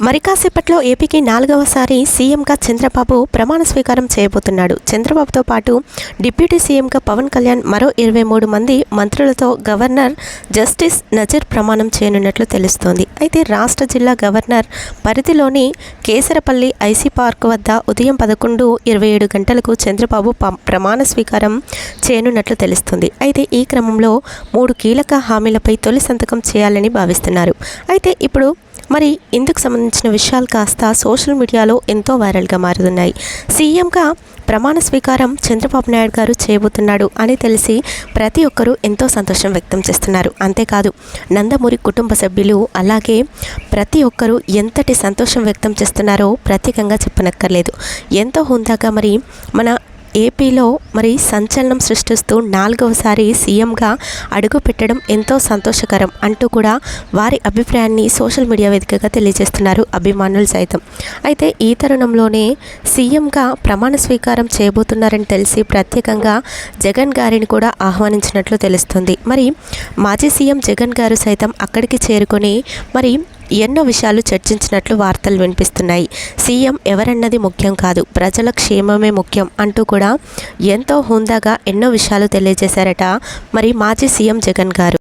మరి కాసేపట్లో ఏపీకి నాలుగవసారి సీఎంగా చంద్రబాబు ప్రమాణ స్వీకారం చేయబోతున్నాడు. చంద్రబాబుతో పాటు డిప్యూటీ సీఎంగా పవన్ కళ్యాణ్ మరో ఇరవై మూడు మంది మంత్రులతో గవర్నర్ జస్టిస్ నజీర్ ప్రమాణం చేయనున్నట్లు తెలుస్తోంది. అయితే రాష్ట్ర జిల్లా గవర్నర్ పరిధిలోని కేసరపల్లి ఐసీ పార్క్ వద్ద ఉదయం పదకొండు ఇరవై ఏడు గంటలకు చంద్రబాబు ప- ప్రమాణ స్వీకారం చేయనున్నట్లు తెలుస్తుంది. అయితే ఈ క్రమంలో మూడు కీలక హామీలపై తొలి సంతకం చేయాలని భావిస్తున్నారు. అయితే ఇప్పుడు మరి ఇందుకు సంబంధించిన విషయాలు కాస్త సోషల్ మీడియాలో ఎంతో వైరల్గా మారుతున్నాయి. సీఎంగా ప్రమాణ స్వీకారం చంద్రబాబు నాయుడు గారు చేయబోతున్నాడు అని తెలిసి ప్రతి ఒక్కరూ ఎంతో సంతోషం వ్యక్తం చేస్తున్నారు. అంతేకాదు నందమూరి కుటుంబ సభ్యులు అలాగే ప్రతి ఒక్కరూ ఎంతటి సంతోషం వ్యక్తం చేస్తున్నారో ప్రత్యేకంగా చెప్పనక్కర్లేదు. ఎంతో హుందాగా మరి మన ఏపీలో మరి సంచలనం సృష్టిస్తూ నాలుగవసారి సీఎంగా అడుగు పెట్టడం ఎంతో సంతోషకరం అంటూ కూడా వారి అభిప్రాయాన్ని సోషల్ మీడియా వేదికగా తెలియజేస్తున్నారు అభిమానులు సైతం. అయితే ఈ తరుణంలోనే సీఎంగా ప్రమాణ స్వీకారం చేయబోతున్నారని తెలిసి ప్రత్యేకంగా జగన్ గారిని కూడా ఆహ్వానించినట్లు తెలుస్తుంది. మరి మాజీ సీఎం జగన్ గారు సైతం అక్కడికి చేరుకొని మరి ఎన్నో విషయాలు చర్చించినట్లు వార్తలు వినిపిస్తున్నాయి. సీఎం ఎవరన్నది ముఖ్యం కాదు ప్రజల క్షేమమే ముఖ్యం అంటూ కూడా ఎంతో హుందాగా ఎన్నో విషయాలు తెలియజేశారట. మరి మాజీ సీఎం జగన్ గారు.